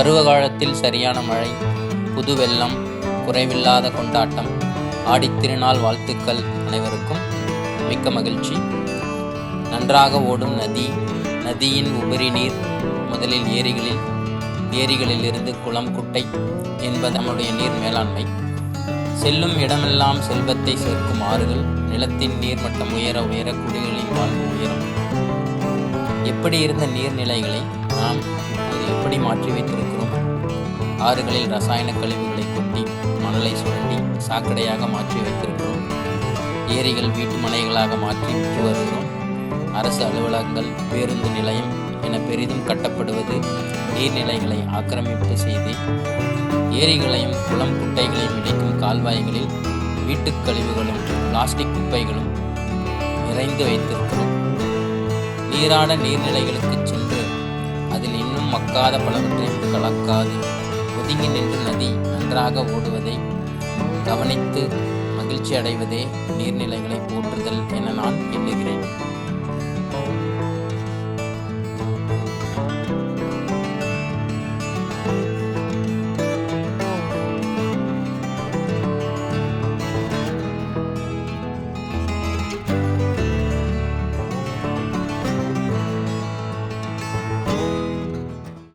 பருவகாலத்தில் சரியான மழை புது வெள்ளம் குறைவில்லாத கொண்டாட்டம் ஆடித்திருநாள் வாழ்த்துக்கள் அனைவருக்கும் மிக்க மகிழ்ச்சி. நன்றாக ஓடும் நதி நதியின் உபரி நீர் முதலில் ஏரிகளில் ஏரிகளிலிருந்து குளம் குட்டை என்பது நம்முடைய நீர் மேலாண்மை. செல்லும் இடமெல்லாம் செல்வத்தை சேர்க்கும் ஆறுகள் நிலத்தின் நீர்மட்டம் உயர உயர குடிகளின் வாழ்வு உயரும். எப்படி இருந்த நீர்நிலைகளை நாம் இப்போது எப்படி மாற்றி வைத்திருக்கிறோம்? ஆறுகளில் ரசாயன கழிவுகளை கொட்டி மணலை சுரண்டி சாக்கடையாக மாற்றி வைத்திருக்கிறோம். ஏரிகள் வீட்டு மனைகளாக மாற்றி விட்டு வருகிறோம். அரசு அலுவலகங்கள் பேருந்து நிலையம் என பெரிதும் கட்டப்படுவது நீர்நிலைகளை ஆக்கிரமிப்பு செய்து ஏரிகளையும் குளம் குட்டைகளையும் இணைக்கும் கால்வாய்களில் வீட்டுக் கழிவுகளும் பிளாஸ்டிக் குப்பைகளும் நிறைந்து வைத்திருக்கிறோம். நீராட நீர்நிலைகளுக்கு சென்று அதில் இன்னும் மக்காத பலவற்றை கலக்காது. ஒதுங்கி நின்று நதி நன்றாக ஓடுவதை கவனித்து மகிழ்ச்சி அடைவதே நீர்நிலைகளை போற்றுதல் என நான் எண்ணுகிறேன்.